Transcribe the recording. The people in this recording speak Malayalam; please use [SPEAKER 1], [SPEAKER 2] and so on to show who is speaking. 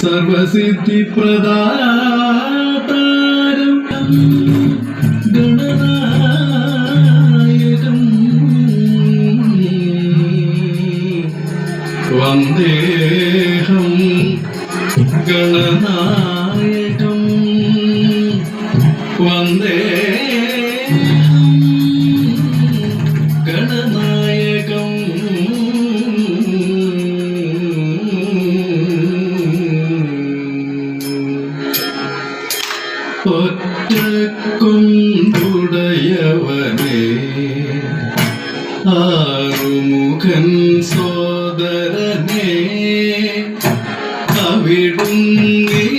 [SPEAKER 1] സർവസിദ്ധി പ്രദാതാരം ഗണനായകം വന്ദേഹം ഗണനായകം വന്ദേഹം ഒറ്റക്കൊണ്ടുടയവനേ ആറുമുഖൻ സോദരനെ. അവിടുന്നീ